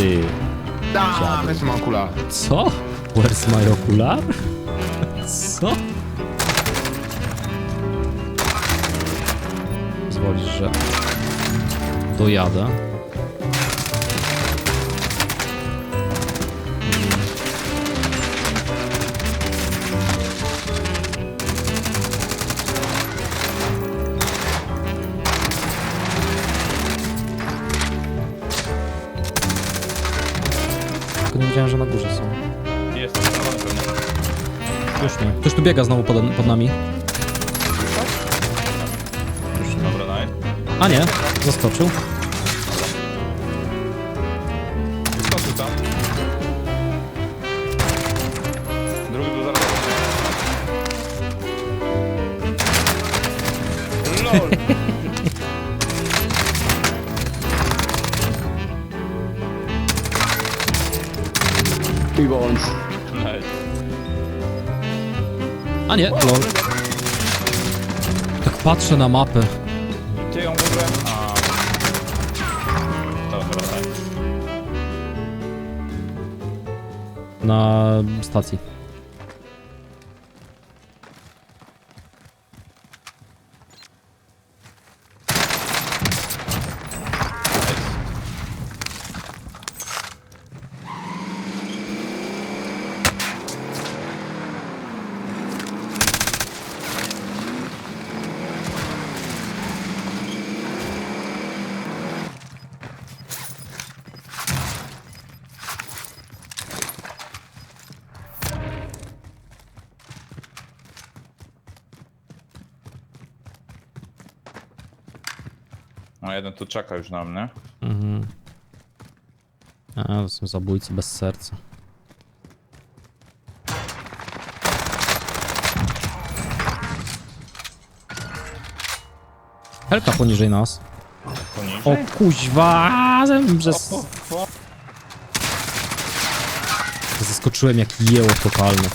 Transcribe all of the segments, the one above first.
ty. Da, mam okular. Co? Where's my okular? Co? Pozwolisz, że dojadę. Już nie. Ktoś tu biega znowu pod, pod nami. Dobra, daj. A nie, zaskoczył. Wyskoczył tam. Drugi był zaraz. LOL! A nie, lol. Tak patrzę na mapę. Ty ją ogóle... A. Dobra, daj. Na stacji. No jeden tu czeka już na mnie. Mhm. A, to są zabójcy bez serca. Helka poniżej nas. Poniżej? O kuźwa! O, o. Zaskoczyłem jak jeło totalne.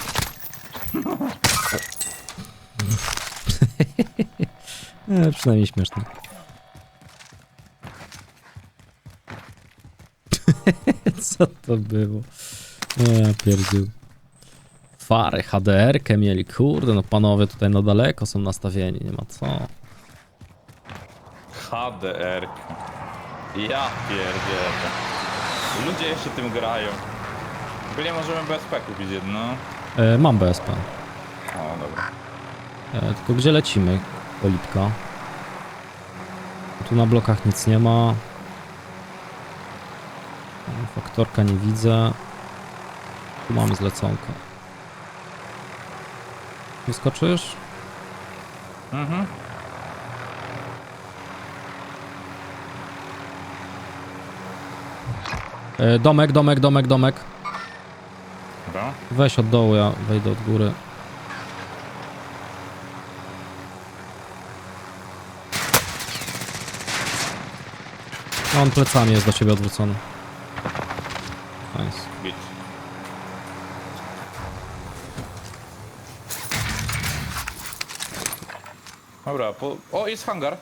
e, przynajmniej śmieszne. Co to było? Ja pierdził. Fary, HDR-kę mieli, kurde, no panowie tutaj na daleko są nastawieni, nie ma co. HDR. Ja pierdzielę. Ludzie jeszcze tym grają. Nie możemy BSP kupić jedno. E, mam BSP. O, dobra. E, tylko gdzie lecimy, Polipka? Tu na blokach nic nie ma. Faktorka nie widzę. Tu mamy zleconkę. Nie skoczysz? Mhm. E, domek, domek, domek, domek. Dobra. Weź od dołu, ja wejdę od góry. On plecami jest do ciebie odwrócony. Nice. Git. Dobra, po... O, jest hangar.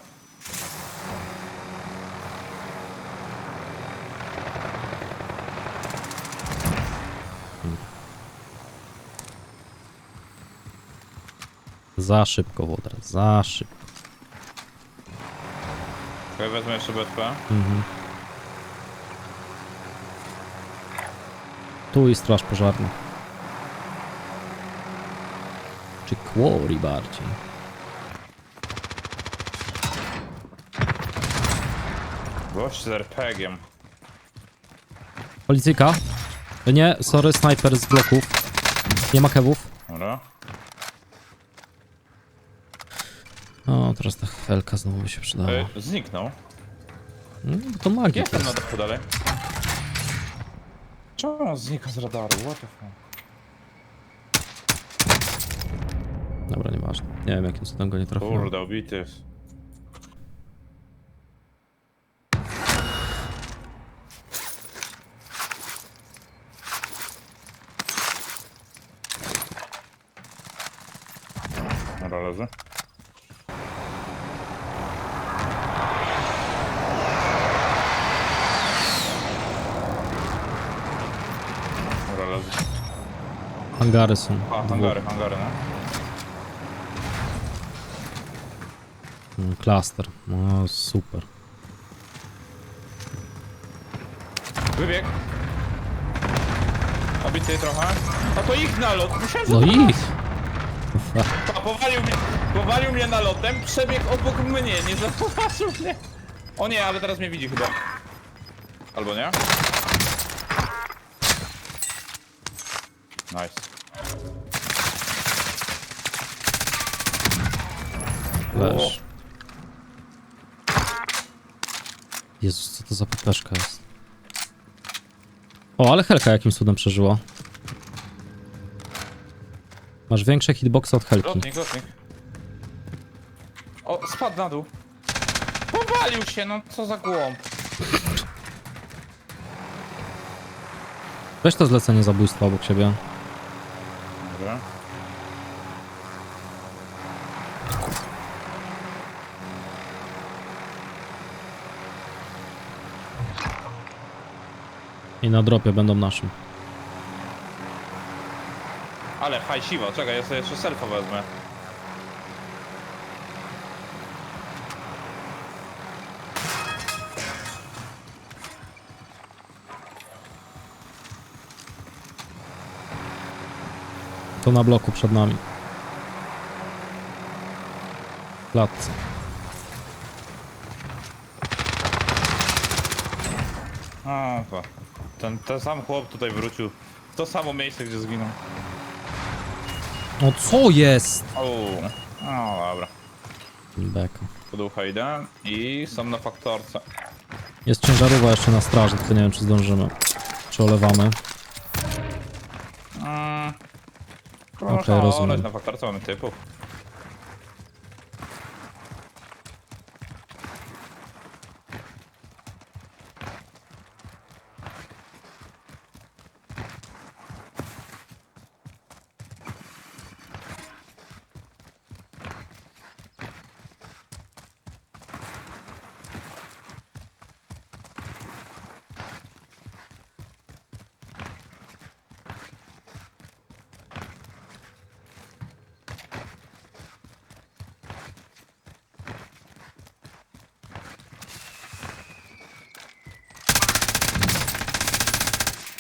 Za szybko, Wodra, za szybko. Ja wezmę jeszcze BSP. Mhm. Tu i straż pożarna. Czy quarry bardziej? Gość z RPG-iem. Policyjka? E, Nie, sorry, snajper z bloków. Nie ma kewów. Dobra. O, teraz ta felka znowu by się przydała. E, zniknął. Bo to magia. Jestem na dachu dalej. Czemu on znika z radaru? What the fuck? Dobra, nieważne. Nie wiem, jakim cudem go nie trafiłem. Kurde, obity jest. Dobra, leży. Hangary są. A, hangary, hangary, no. Mm, Cluster. No super. Wybieg. Obity trochę. A to ich nalot. Myślałem, że No ich! A, powalił mnie, powalił mnie nalotem, przebiegł obok mnie, nie zauważył mnie. O nie, ale teraz mnie widzi chyba. Albo nie? Nice. Leż. Jezus, co to za pepeszka jest? O, ale Helka jakimś cudem przeżyła. Masz większe hitboxy od Helki. Lotnik, lotnik. O, spadł na dół. Powalił się, no co za głąb. Weź to zlecenie zabójstwa obok siebie. Dobra. I na dropie będą naszym. Ale hajsiwo, czekaj, ja sobie jeszcze selfa wezmę. To na bloku przed nami. Klatce. A, to. Ten, ten sam chłop tutaj wrócił w to samo miejsce, gdzie zginął. O co jest? O, no dobra. Beka. Poducha idę i są na faktorce. Jest ciężarówka jeszcze na straży, tylko nie wiem czy zdążymy. Czy olewamy. Mm. Okej, Można rozumiem. Na faktorce mamy typów.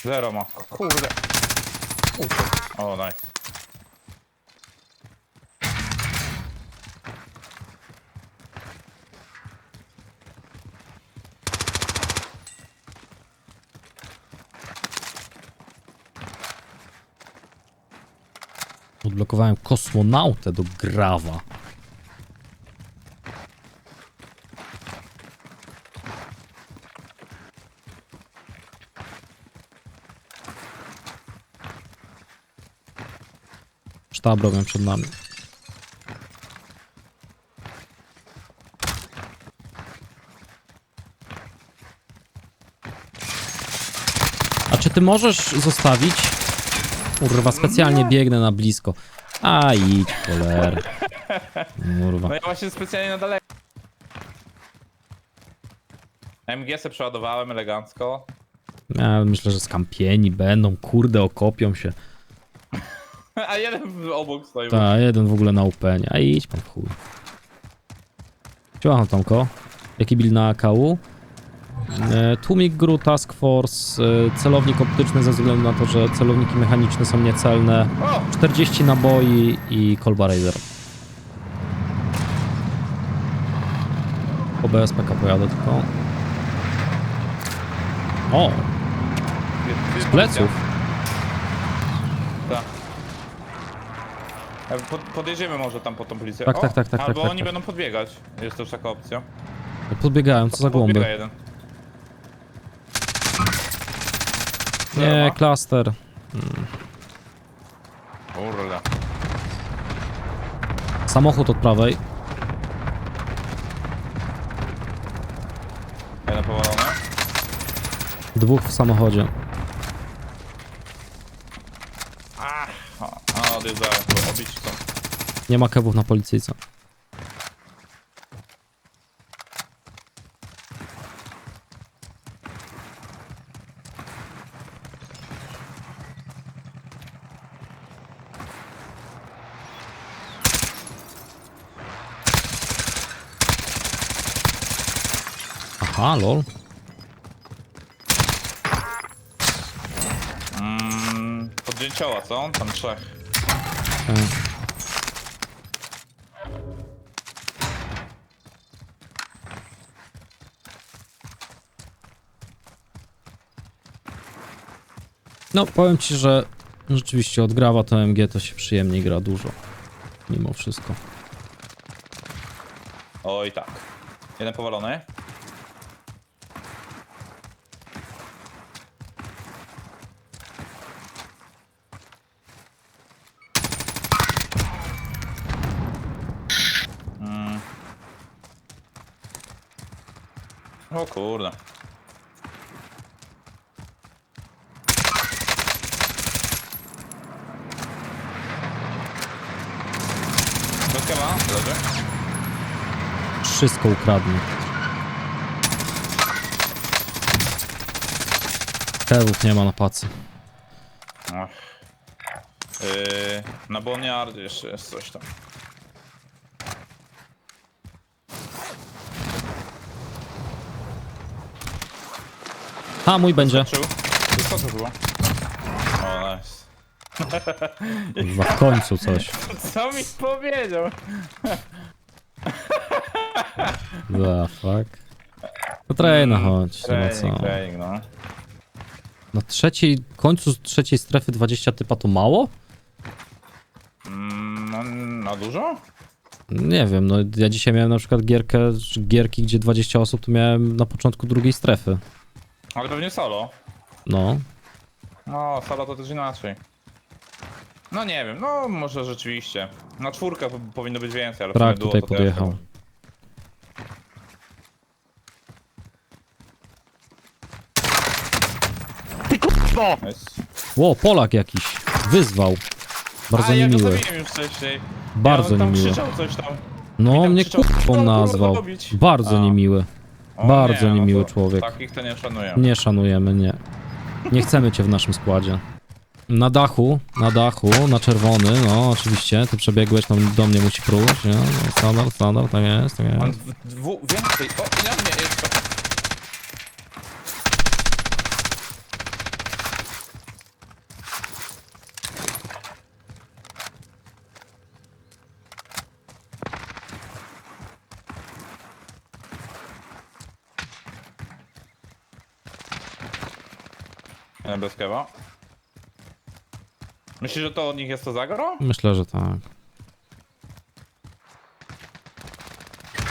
Zero ma. Kurde. Uciekł. O, nice. Odblokowałem kosmonautę do grawa. Sztab robią przed nami. A czy ty możesz zostawić? Kurwa, specjalnie biegnę na blisko. A idź, cholera. Kurwa. No ja właśnie specjalnie na daleko. MG se przeładowałem elegancko. Ja myślę, że skampieni będą, kurde, okopią się. A jeden obok stoi. Ta, jeden w ogóle na upenie. A idź pan w chuj. Siema, Tomko. Jaki build na AKU? E, Tłumik GRU Task Force, e, celownik optyczny ze względu na to, że celowniki mechaniczne są niecelne, O! 40 naboi i kolba Raider. Po BSPK pojadę tylko. O, z pleców. E, Pod, podjedziemy może tam po tą policję. Tak, o, tak, tak, tak, Albo tak, tak, oni tak. będą podbiegać. Jest też taka opcja. Podbiegałem, co za Podbiega głąby. jeden. Nie, klaster. Kurde. Samochód od prawej. Jeden powalony. Dwóch w samochodzie. Aha, a odjeżdżałem go obić to. Nie ma kebów na policyjce. Aha, lol. Podjęcioła, co? Tam trzech. No, powiem ci, że rzeczywiście od grawa to MG to się przyjemniej gra dużo. Mimo wszystko. Oj tak. Jeden powalony. Mm. O kurde. Ma? Leży. Wszystko ukradnie. Kewów nie ma na pacy. Ach. Yy, na Boniardzie jeszcze jest coś tam. A, mój będzie. Czuł? Co to było? O, nice. Kurwa, w końcu coś. Co mi powiedział? The fuck. No traina chodź, nie ma Training, co. training, no. Na trzeciej, końcu trzeciej strefy 20 typa to mało? Mm, no, na dużo? Nie wiem, no ja dzisiaj miałem na przykład gierkę, gierki, gdzie 20 osób, to miałem na początku drugiej strefy. Ale pewnie solo. No, No, solo to też inaczej. No nie wiem, no może rzeczywiście. Na czwórkę po- powinno być więcej, ale w Brak sumie duo tutaj to też podjechał. chyba. Bo! Nice. Ło, Polak jakiś. Wyzwał. Bardzo A, ja go niemiły. zabiłem już wcześniej. Bardzo ja on tam niemiły. krzyczał coś tam. No, tam mnie krzyczał, "Co kurwą kurwa nazwał. robić?" Bardzo A. niemiły. O, Bardzo nie, niemiły no to człowiek. Takich to nie szanuję. Nie szanujemy, nie. Nie chcemy cię w naszym składzie. Na dachu, na dachu, na czerwony, no oczywiście, ty przebiegłeś, tam do mnie musi próć, nie? No, standard, standard, tak jest, tak On jest. w- dwu, więcej. O, ja nie jeszcze. Nie, bez kewa. Myślisz, że to od nich jest to zagro? Myślę, że tak.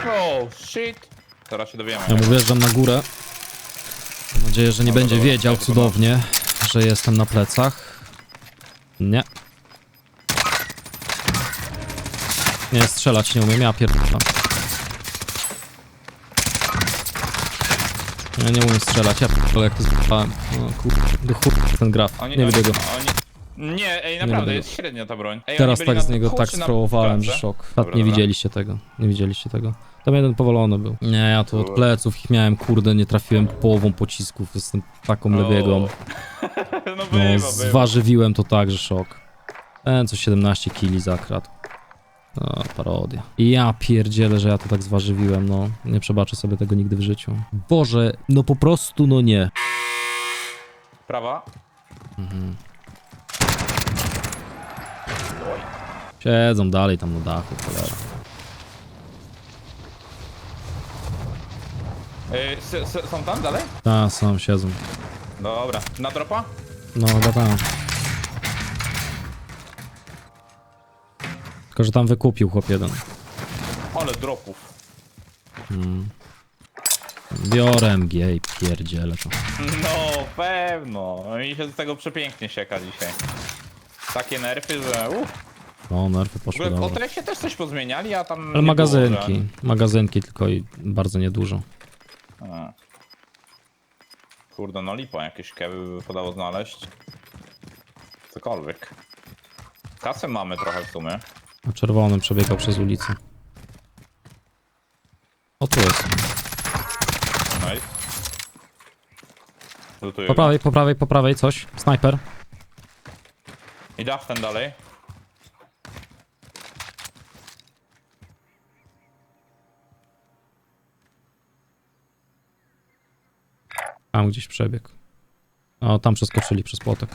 Oh shit. Teraz się dowiemy. Ja mu wjeżdżam na górę. Mam nadzieję, że nie Dobra, będzie dobra, wiedział dobra. cudownie, że jestem na plecach. Nie. Nie, strzelać nie umiem, ja pierdolę. Ja nie umiem strzelać, ja pierdolę jak to zbudowałem. O kurde, do chuj ten graf, Oni, nie oni, lubię go. Oni... Nie, ej, naprawdę, lubię jest średnia ta broń. Ej, Teraz oni byli tak z na niego tak czy na że klatce? szok. Dobra, nie dobra. widzieliście tego, nie widzieliście tego. Tam jeden powalony był. Nie, ja tu od pleców ich miałem, kurde, nie trafiłem połową pocisków, jestem taką lebiegą. no No, bywa, bywa. zważywiłem to tak, że szok. Ten co 17 kili zakradł. No, parodia. Ja pierdzielę, że ja to tak zważywiłem, no. Nie przebaczę sobie tego nigdy w życiu. Boże, no po prostu no nie. Prawa. Siedzą dalej tam na dachu, cholera. S, s, są tam dalej? Ta, sam siedzą. Dobra. Na dropa? No, chyba tam. Tylko, że tam wykupił chłop jeden. Ale dropów. Biorę MG i pierdzielę to. No, pewno. Mi się z tego przepięknie sieka dzisiaj. Takie nerfy, że uff. O, nerfy W poszły ogóle o dobrze. też coś pozmieniali, a tam nie Ale było, magazynki. Magazynki tylko i bardzo niedużo. Że... A. Kurde, no lipo jakieś kewy by wypadało znaleźć. Cokolwiek. Kasy mamy trochę w sumie. Na czerwonym przebiegał przez ulicę. O, tu jest. No. Lutuję Po go. prawej, po prawej, po prawej coś. Snajper. I daw ten dalej. Tam gdzieś przebiegł. O, tam przeskoczyli przez płotek.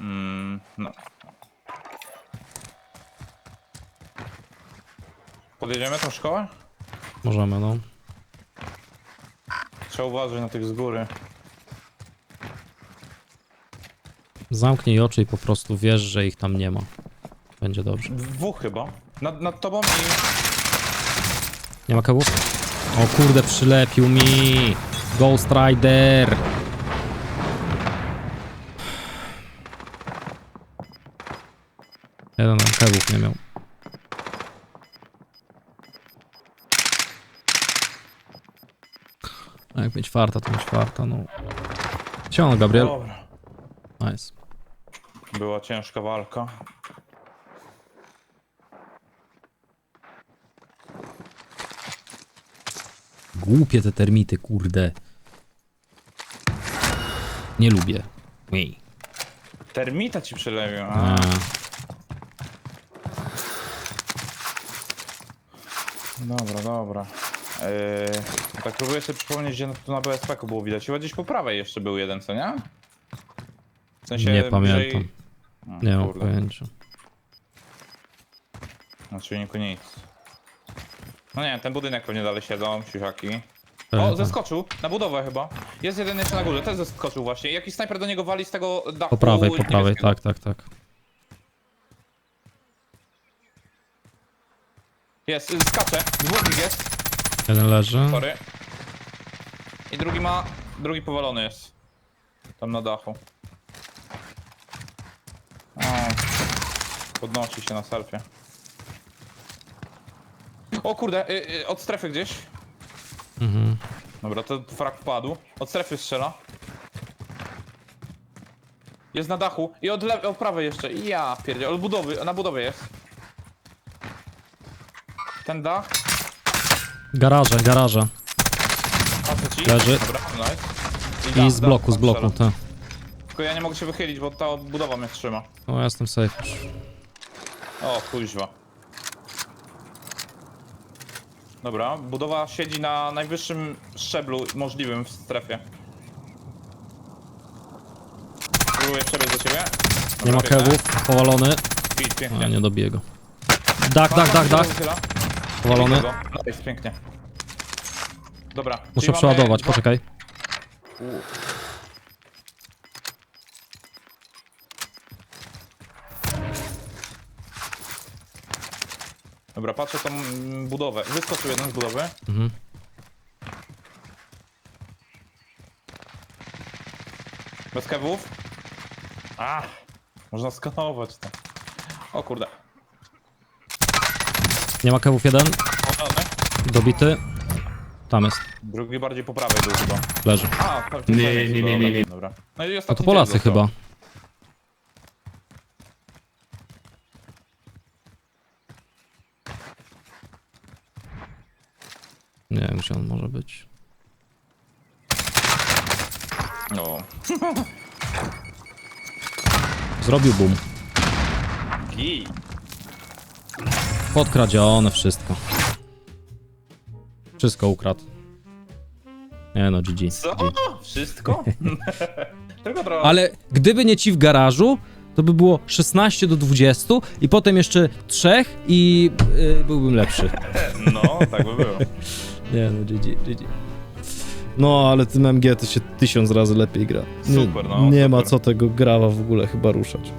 Mm, no. Podjedziemy tą szkołę? Możemy, no. Trzeba uważać na tych z góry. Zamknij oczy i po prostu wiesz, że ich tam nie ma. Będzie dobrze. Dwóch chyba. Nad, nad tobą i... Nie ma kawów? O kurde, przylepił mi! Ghost Rider! Jeden kawów nie miał. A jak mieć farta, to mieć farta, no. Ciągle, Gabriel. Dobra. Nice. Była ciężka walka. Głupie te termity, kurde. Nie lubię. Ej. Termita ci przylewił. A. A. Dobra, dobra. Eee, tak próbuję sobie przypomnieć, gdzie tu na BSP-ku było widać. Chyba gdzieś po prawej jeszcze był jeden, co nie? W sensie Nie bliżej- pamiętam. O, Nie mam pojęcia. Na czujniku nic. No nie, ten budynek pewnie dalej siedzą, siusiaki. O, Pamiętam. zeskoczył, na budowę chyba. Jest jeden jeszcze na górze, też zeskoczył właśnie. Jakiś snajper do niego wali z tego dachu Po prawej, po prawej, tak, tak, tak. Jest, skacze, dwóch jest, Jeden leży. sorry. I drugi ma, drugi powalony jest. Tam na dachu. O, podnosi się na selfie. O kurde, y, y, od strefy gdzieś. Mhm. Dobra, to frak wpadł. Od strefy strzela. Jest na dachu i od, lewej, od prawej jeszcze. Ja pierdzie, od budowy, na budowie jest. Ten dach, Garaże, garaże. patrzę ci. Leży. Dobra, nice. I z bloku, z tam bloku, strzela. tak. Tylko ja nie mogę się wychylić, bo ta budowa mnie trzyma. O, ja jestem safe już. O, kuźwa. Dobra, budowa siedzi na najwyższym szczeblu możliwym w strefie. Próbuję przebiec do ciebie. Nie ma Dobra, biegnę. kewów, powalony. Pit, A, pięknie. nie dobiję go. Dach, dach, dach, dach. Powalony. No jest pięknie. Dobra. czyli Muszę mamy przeładować, dwa- poczekaj. Dobra, patrzę tą mm, budowę. Wyskoczył jeden z budowy. Mhm. Bez kewów. A, można skanować to. O kurde. Nie ma kewów jeden. Dobity. Tam jest. Drugi bardziej po prawej był chyba. Leży. A, pewnie. Nie, nie, nie, nie, nie. Dobra. No i No ostatni to Polacy dzień został. chyba. Nie wiem, gdzie on może być. No. Zrobił boom. Git. Podkradzione wszystko. Wszystko ukradł. Nie no, GG. Co? GG. Wszystko? Trochę. Ale gdyby nie ci w garażu, to by było 16 do 20 i potem jeszcze trzech i y, byłbym lepszy. No, tak by było. Nie no, GG, GG. No, ale tym MG to się tysiąc razy lepiej gra. Nie, Super, no, Nie ma super. co tego grawa w ogóle chyba ruszać.